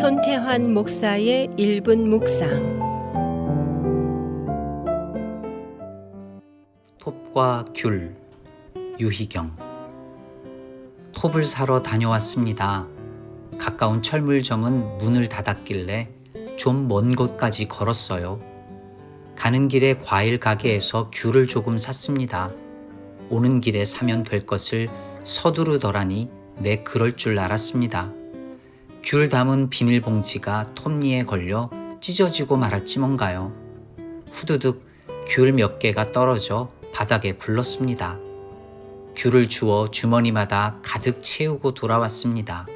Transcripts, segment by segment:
손태환 목사의 1분 묵상 톱과 귤 유희경 톱을 사러 다녀왔습니다. 가까운 철물점은 문을 닫았길래 좀 먼 곳까지 걸었어요. 가는 길에 과일 가게에서 귤을 조금 샀습니다. 오는 길에 사면 될 것을 서두르더라니 내 그럴 줄 알았습니다. 귤 담은 비닐봉지가 톱니에 걸려 찢어지고 말았지 뭔가요. 후두둑 귤 몇 개가 떨어져 바닥에 굴렀습니다. 귤을 주워 주머니마다 가득 채우고 돌아왔습니다.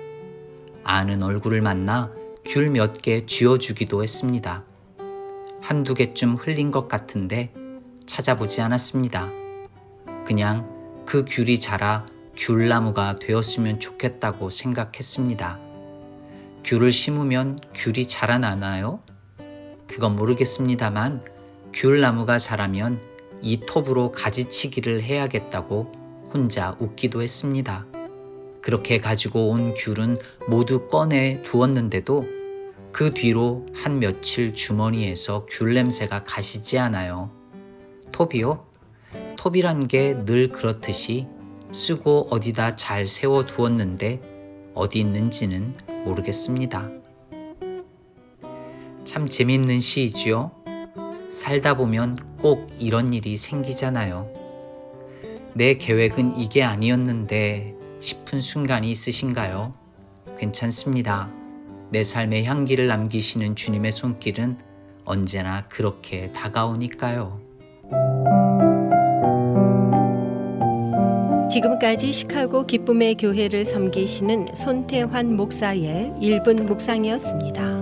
아는 얼굴을 만나 귤 몇 개 쥐어주기도 했습니다. 한두 개쯤 흘린 것 같은데 찾아보지 않았습니다. 그냥 그 귤이 자라 귤나무가 되었으면 좋겠다고 생각했습니다. 귤을 심으면 귤이 자라나나요? 그건 모르겠습니다만 귤나무가 자라면 이 톱으로 가지치기를 해야겠다고 혼자 웃기도 했습니다. 그렇게 가지고 온 귤은 모두 꺼내 두었는데도 그 뒤로 한 며칠 주머니에서 귤 냄새가 가시지 않아요. 톱이요? 톱이란 게 늘 그렇듯이 쓰고 어디다 잘 세워 두었는데 어디 있는지는 모르겠습니다. 참 재밌는 시이지요? 살다 보면 꼭 이런 일이 생기잖아요. 내 계획은 이게 아니었는데 싶은 순간이 있으신가요? 괜찮습니다. 내 삶의 향기를 남기시는 주님의 손길은 언제나 그렇게 다가오니까요. 지금까지 시카고 기쁨의 교회를 섬기시는 손태환 목사의 1분 묵상이었습니다.